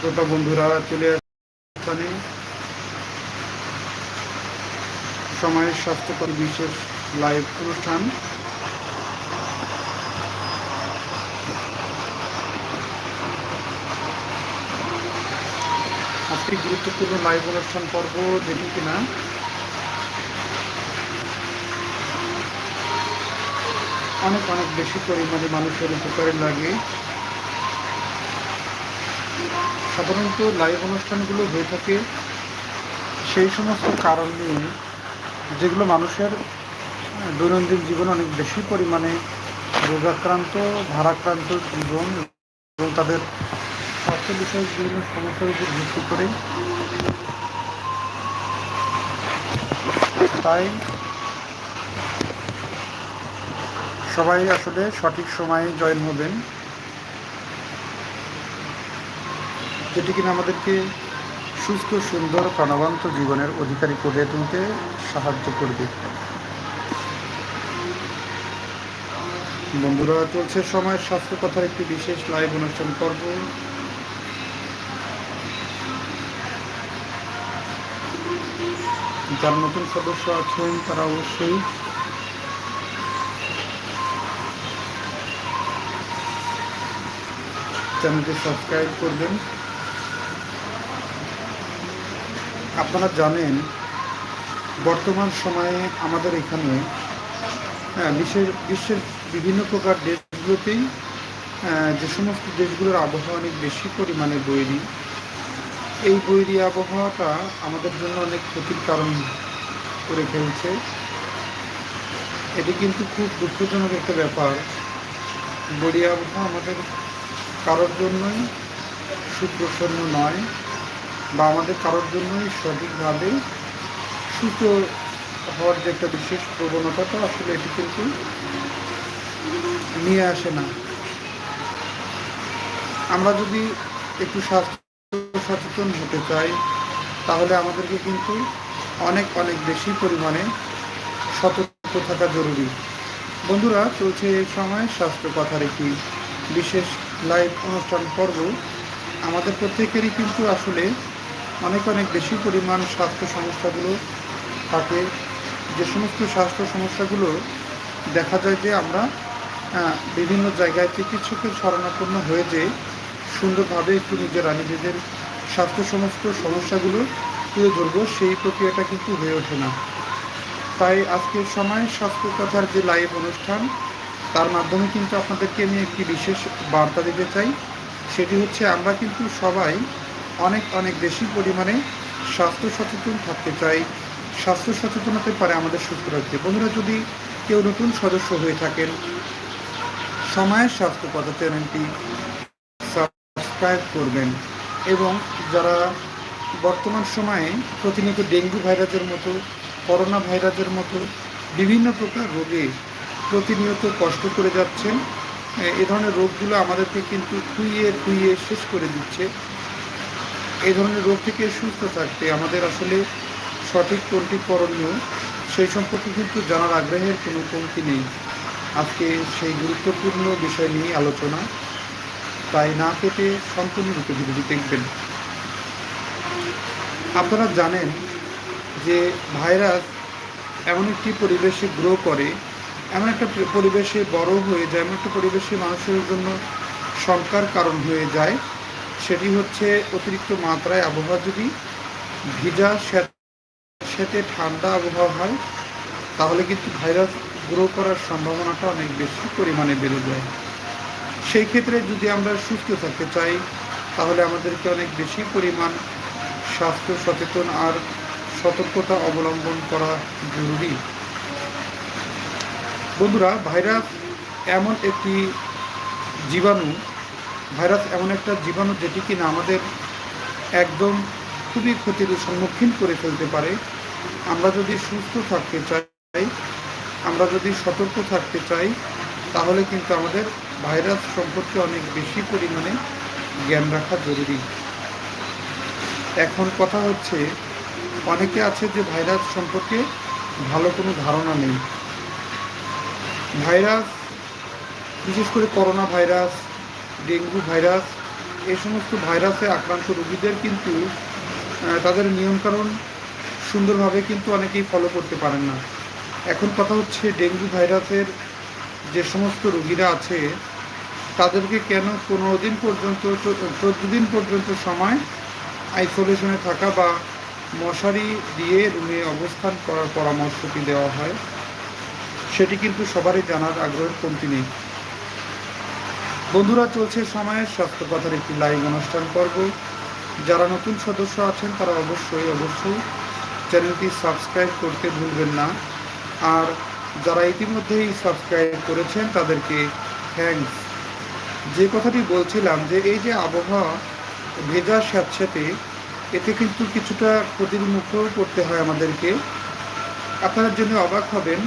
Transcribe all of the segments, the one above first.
শ্রোতা বন্ধুরা চলে আসছে। সময়ের স্বাস্থ্যকর বিশেষ লাইভ অনুষ্ঠান। আজকে গুরুত্বপূর্ণ লাইভ অনুষ্ঠান পর্ব যেটি কিনা। অনেক অনেক বেশি পরিমাণে মানুষের উপকারে লাগে। সাধারণত লাইভ অনুষ্ঠানগুলো হয়ে থাকে, সেই সমস্ত কারণ নিয়ে যেগুলো মানুষের দৈনন্দিন জীবনে অনেক বেশি পরিমাণে রোগাক্রান্ত, ভারাক্রান্ত জীবন এবং তাদের স্বাস্থ্য বিষয়ক বিভিন্ন সমস্যার উপর ভিত্তি করে। তাই সবাই আসলে সঠিক সময়ে জয়েন হবেন যেটি কিনা আমাদেরকে সুস্থ, সুন্দর, প্রাণবন্ত জীবনের অধিকারী করে তুলতে সাহায্য করবে। বন্ধুরা, চলছে সময়ের স্বাস্থ্য কথার একটি বিশেষ লাইভ অনুষ্ঠান পর্ব। যার নতুন সদস্য আছেন তারা অবশ্যই। চ্যানেলটি সাবস্ক্রাইব করবেন। আপনারা জানেন বর্তমান সময়ে আমাদের এখানে হ্যাঁ, বিশ্বের বিশ্বের বিভিন্ন প্রকার দেশগুলোতেই যে সমস্ত দেশগুলোর আবহাওয়া অনেক বেশি পরিমাণে বৈরী। এই বৈরী আবহাওয়াটা আমাদের জন্য অনেক ক্ষতির কারণ করে ফেলছে। এটি কিন্তু খুব দুঃখজনক একটা ব্যাপার। বৈরী আবহাওয়া আমাদের কারোর জন্যই সুপ্রসন্ন নয়। বা আমাদের কারোর জন্যই সঠিকভাবে সুস্থ হওয়ার যে একটা বিশেষ প্রবণতাটা আসলে এটি কিন্তু নিয়ে আসে না। আমরা যদি একটু স্বাস্থ্য সচেতন হতে চাই, তাহলে আমাদেরকে কিন্তু অনেক অনেক বেশি পরিমাণে সতর্ক থাকা জরুরি। বন্ধুরা, চলছে এই সময় স্বাস্থ্য কথার একটি বিশেষ লাইভ অনুষ্ঠান পর্ব। আমাদের প্রত্যেকেরই কিন্তু আসলে অনেক অনেক বেশি পরিমাণ স্বাস্থ্য সমস্যাগুলো থাকে। যে সমস্ত স্বাস্থ্য সমস্যাগুলো দেখা যায় যে আমরা বিভিন্ন জায়গায় চিকিৎসকের শরণাপন্ন হয়ে যে সুন্দরভাবে একটু নিজেরা নিজেদের স্বাস্থ্য সমস্ত সমস্যাগুলো তুলে ধরবো, সেই প্রক্রিয়াটা কিন্তু হয়ে ওঠে না। তাই আজকের সময় স্বাস্থ্য কথার যে লাইভ অনুষ্ঠান, তার মাধ্যমে কিন্তু আপনাদেরকে আমি একটি বিশেষ বার্তা দিতে চাই। সেটি হচ্ছে আমরা কিন্তু সবাই অনেক অনেক বেশি পরিমাণে স্বাস্থ্য সচেতন থাকতে চাই। স্বাস্থ্য সচেতনতার পারে আমাদের সুস্থ রাখতে বন্ধুরা, যদি কেউ নতুন সদস্য হয়ে থাকেন, সময়ের স্বাস্থ্য কথা চ্যানেলটি সাবস্ক্রাইব করবেন এবং যারা বর্তমান সময়ে প্রতিনিয়ত ডেঙ্গু ভাইরাসের মতো, করোনা ভাইরাসের মতো বিভিন্ন প্রকার রোগে প্রতিনিয়ত কষ্ট করে যাচ্ছেন এ ধরনের রোগগুলো আমাদেরকে কিন্তু খুইয়ে খুইয়ে শেষ করে দিচ্ছে। এই ধরনের রোগ থেকে সুস্থ থাকতে আমাদের আসলে সঠিক কোনটি করণীয়, সেই সম্পর্কে কিন্তু জানার আগ্রহের কোনো কমতি নেই। আজকে সেই গুরুত্বপূর্ণ বিষয় নিয়ে আলোচনা। তাই না কেটে সম্পূর্ণরূপে ভিডিওটি দেখবেন। আপনারা জানেন যে ভাইরাস এমন একটি পরিবেশে গ্রো করে, এমন একটা পরিবেশে বড় হয়ে যায়, এমন একটা পরিবেশে মানুষের জন্য শঙ্কার কারণ হয়ে যায়। সেটি হচ্ছে অতিরিক্ত মাত্রায় আবহাওয়া। যদি ভিজা সেতে ঠান্ডা আবহাওয়া হয়, তাহলে কিন্তু ভাইরাস গ্রো করার সম্ভাবনাটা অনেক বেশি পরিমাণে বেড়ে যায়। সেই ক্ষেত্রে যদি আমরা সুস্থ থাকতে চাই, তাহলে আমাদেরকে অনেক বেশি পরিমাণ স্বাস্থ্য সচেতন আর সতর্কতা অবলম্বন করা জরুরি। বন্ধুরা, ভাইরাস এমন একটি জীবাণু ভাইরাস এমন একটা জীবাণু যেটি কিনা আমাদের একদম খুবই ক্ষতির সম্মুখীন করে ফেলতে পারে। আমরা যদি সুস্থ থাকতে চাই, আমরা যদি সতর্ক থাকতে চাই, তাহলে কিন্তু আমাদের ভাইরাস সম্পর্কে অনেক বেশি পরিমাণে জ্ঞান রাখা জরুরি। এখন কথা হচ্ছে, অনেকে আছে যে ভাইরাস সম্পর্কে ভালো কোনো ধারণা নেই। ভাইরাস, বিশেষ করে করোনা ভাইরাস ডেঙ্গু ভাইরাস, এ সমস্ত ভাইরাসে আক্রান্ত রোগীদের কিন্তু তাদের নিয়মকানুন সুন্দরভাবে কিন্তু অনেকেই ফলো করতে পারেন না। এখন কথা হচ্ছে ডেঙ্গু ভাইরাসের যে সমস্ত রোগীরা আছে, তাদেরকে কেন পনেরো দিন পর্যন্ত চোদ্দ দিন পর্যন্ত সময় আইসোলেশনে থাকা বা মশারি দিয়ে রুমে অবস্থান করার পরামর্শটি দেওয়া হয়, সেটি কিন্তু সবারই জানার আগ্রহের কমতি নেই। বন্ধুরা, চলছে সময়ের স্বাস্থ্য কথার একটি লাইভ অনুষ্ঠান পর্ব। যারা নতুন সদস্য আছেন, তারা অবশ্যই অবশ্যই চ্যানেলটি সাবস্ক্রাইব করতে ভুলবেন না। আর যারা ইতিমধ্যেই সাবস্ক্রাইব করেছেন, তাদেরকে থ্যাঙ্কস যে কথাটি বলছিলাম যে, এই যে আবহাওয়া ভেজা স্যাঁতস্যাঁতে এতে কিন্তু কিছুটা ক্ষতির মুখেও পড়তে হয় আমাদেরকে। আপনার জন্য অবাক হবেন।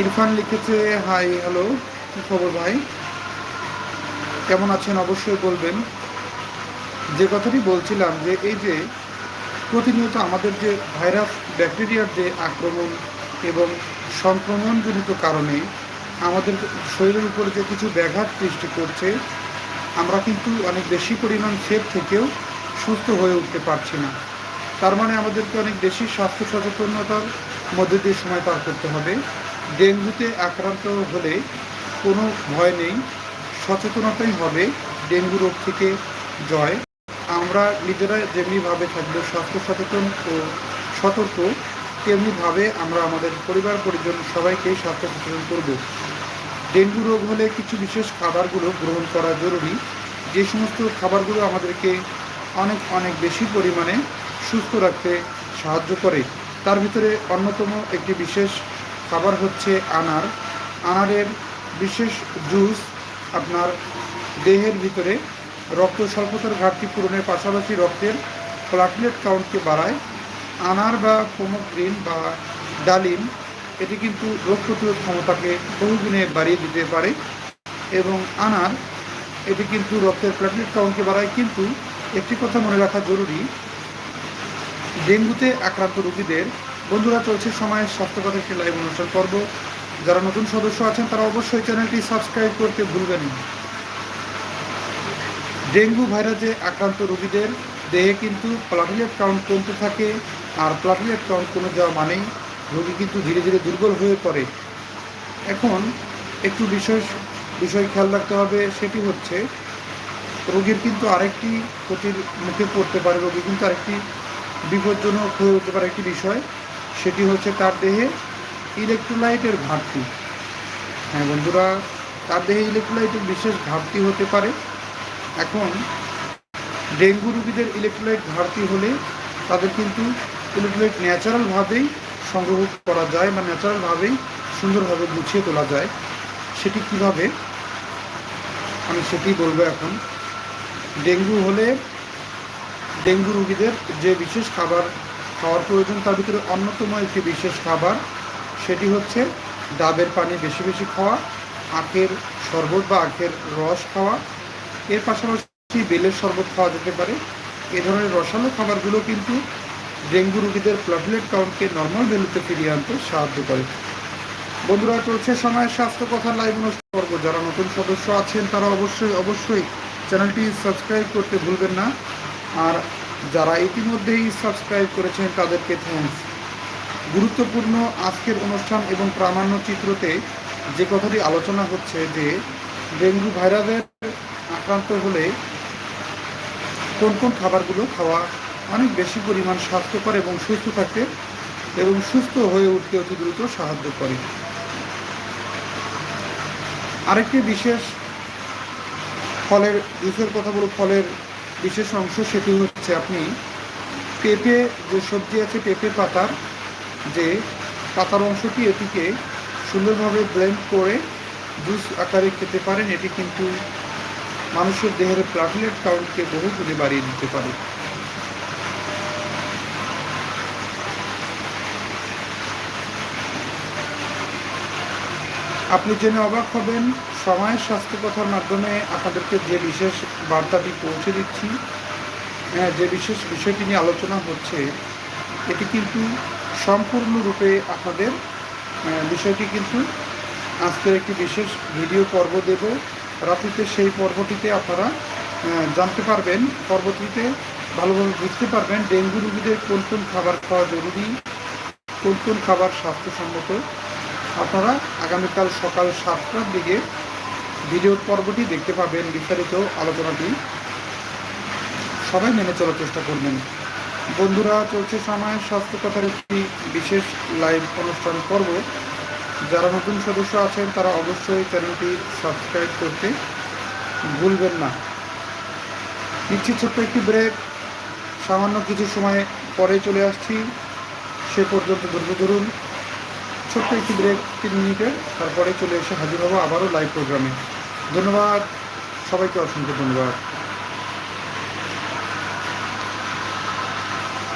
ইরফান লিখেছে, হাই হ্যালো খবর ভাই? কেমন আছেন? অবশ্যই বলবেন। যে কথাটি বলছিলাম যে, এই যে প্রতিনিয়ত আমাদের যে ভাইরাস, ব্যাকটেরিয়ার যে আক্রমণ এবং সংক্রমণজনিত কারণে আমাদের শরীরের উপরে যে কিছু ব্যাঘাত সৃষ্টি করছে, আমরা কিন্তু অনেক বেশি পরিমাণ সেফ থেকেও সুস্থ হয়ে উঠতে পারছি না। তার মানে আমাদেরকে অনেক বেশি স্বাস্থ্য সচেতনতার মধ্যে দিয়ে সময় পার করতে হবে। ডেঙ্গুতে আক্রান্ত হলে কোনো ভয় নেই, সচেতনতাই হবে ডেঙ্গু রোগ থেকে জয়। আমরা নিজেরা যেমনিভাবে থাকব স্বাস্থ্য সচেতন ও সতর্ক, তেমনিভাবে আমরা আমাদের পরিবার পরিজন সবাইকেই স্বাস্থ্য সচেতন করব। ডেঙ্গু রোগ হলে কিছু বিশেষ খাবারগুলো গ্রহণ করা জরুরি। যে সমস্ত খাবারগুলো আমাদেরকে অনেক অনেক বেশি পরিমাণে সুস্থ রাখতে সাহায্য করে, তার ভিতরে অন্যতম একটি বিশেষ খাবার হচ্ছে আনার। আনারের বিশেষ জুস আপনার দেহের ভিতরে রক্ত স্বল্পতার ঘাটতি পূরণের পাশাপাশি রক্তের প্লাটলেট কাউন্টকে বাড়ায়। আনার বা গ্রিন বা ডালিম, এটি কিন্তু রোগ প্রতিরোধ ক্ষমতাকে বহুগুণে বাড়িয়ে দিতে পারে এবং আনার, এটি কিন্তু রক্তের প্লাটলেট কাউন্টকে বাড়ায়। কিন্তু একটি কথা মনে রাখা জরুরি, ডেঙ্গুতে আক্রান্ত রোগীদের, বন্ধুরা চলছে সময়ের স্বাস্থ্যকর একটি লাইভ অনুষ্ঠান পর্ব। যারা নতুন সদস্য আছেন, তারা অবশ্যই চ্যানেলটি সাবস্ক্রাইব করতে ভুলবেন না। ডেঙ্গু ভাইরাসে আক্রান্ত রোগীদের দেহে কিন্তু প্লাটলেট কাউন্ট কমতে থাকে, আর প্লাটলেট কাউন্ট কমে যাওয়া মানেই রোগী কিন্তু ধীরে ধীরে দুর্বল হয়ে পড়ে। এখন একটু বিশেষ বিষয় খেয়াল রাখতে হবে, সেটি হচ্ছে রোগীর কিন্তু আরেকটি ক্ষতির মুখে পড়তে পারে, রোগী কিন্তু আরেকটি বিপজ্জনক হয়ে উঠতে পারে একটি বিষয়, সেটি হচ্ছে তার দেহে ইলেকট্রোলাইটের ঘাটতি। হ্যাঁ বন্ধুরা, তার দেহে ইলেকট্রোলাইটের বিশেষ ঘাটতি হতে পারে। এখন ডেঙ্গু রুগীদের ইলেকট্রোলাইট ঘাটতি হলে তাদের কিন্তু ইলেকট্রোলাইট ন্যাচারালভাবেই সংগ্রহ করা যায় বা ন্যাচারালভাবেই সুন্দরভাবে গুছিয়ে তোলা যায়। সেটি কীভাবে? আমি সেটি বলব এখন। ডেঙ্গু হলে ডেঙ্গু রোগীদের যে বিশেষ খাবার খাওয়ার প্রয়োজন, তার ভিতরে অন্যতম একটি বিশেষ খাবার সেটি হচ্ছে ডাবের পানি বেশি বেশি খাওয়া, আখের শরবত বা আখের রস খাওয়া। এর পাশাপাশি বেলের শরবত খাওয়া যেতে পারে। এ ধরনের রসালো খাবারগুলো কিন্তু ডেঙ্গু রোগীদের প্লাটলেট কাউন্টকে নর্মাল ভ্যালুতে ফিরিয়ে আনতে সাহায্য করে। বন্ধুরা, চলছে সময়ের স্বাস্থ্য কথা লাইভ অনুষ্ঠান পর্ব। যারা নতুন সদস্য আছেন, তারা অবশ্যই অবশ্যই চ্যানেলটি সাবস্ক্রাইব করতে ভুলবেন না। আর যারা ইতিমধ্যেই সাবস্ক্রাইব করেছেন, তাদেরকে থ্যাংকস গুরুত্বপূর্ণ আজকের অনুষ্ঠান এবং প্রামাণ্য চিত্রতে যে কথাটি আলোচনা হচ্ছে যে ডেঙ্গু ভাইরাসের আক্রান্ত হলে কোন কোন খাবারগুলো খাওয়া অনেক বেশি পরিমাণ স্বাস্থ্যকর এবং সুস্থ থাকতে এবং সুস্থ হয়ে উঠতে অতি দ্রুত সাহায্য করে। আরেকটি বিশেষ ফলের, জুসের কথা বলব ফলের বিশেষ অংশ সেটি হচ্ছে আপনি পেঁপে, যে সবজি আছে পেঁপে পাতার যে পাতার অংশটি এটিকে সুন্দরভাবে ব্লেন্ড করে জুস আকারে খেতে পারেন এটি কিন্তু মানুষের দেহের প্লাটলেট কাউন্টকে বহু বাড়িয়ে দিতে পারে। আপনি জেনে অবাক হবেন সময়ের স্বাস্থ্য কথার মাধ্যমে আপনাদেরকে যে বিশেষ বার্তাটি পৌঁছে দিচ্ছি হ্যাঁ, যে বিশেষ বিষয়টি নিয়ে আলোচনা হচ্ছে এটি কিন্তু সম্পূর্ণরূপে আপনাদের বিষয়টি কিন্তু আজকের একটি বিশেষ ভিডিও পর্ব দেব। রাত্রিতে সেই পর্বটিতে আপনারা জানতে পারবেন, পর্বটিতে ভালোভাবে বুঝতে পারবেন ডেঙ্গু রোগীদের কোন কোন খাবার খাওয়া জরুরি, কোন কোন খাবার স্বাস্থ্যসম্মত। আপনারা আগামীকাল সকাল সাতটার দিকে ভিডিও পর্বটি দেখতে পাবেন, বিস্তারিত আলোচনাটি। সবাই মেনে চলার চেষ্টা করবেন। বন্ধুরা, চলছে সময় স্বাস্থ্য কথার একটি বিশেষ লাইভ অনুষ্ঠান পর্ব। যারা নতুন সদস্য আছেন, তারা অবশ্যই চ্যানেলটি সাবস্ক্রাইব করতে ভুলবেন না। নিচ্ছি ছোট্ট একটি ব্রেক সামান্য কিছু সময় পরে চলে আসছি। সে পর্যন্ত ধৈর্য ধরুন। ছোট্ট একটি ব্রেক তিন মিনিটের তারপরে চলে এসে হাজির হব আবারও লাইভ প্রোগ্রামে ধন্যবাদ। সবাইকে অসংখ্য ধন্যবাদ।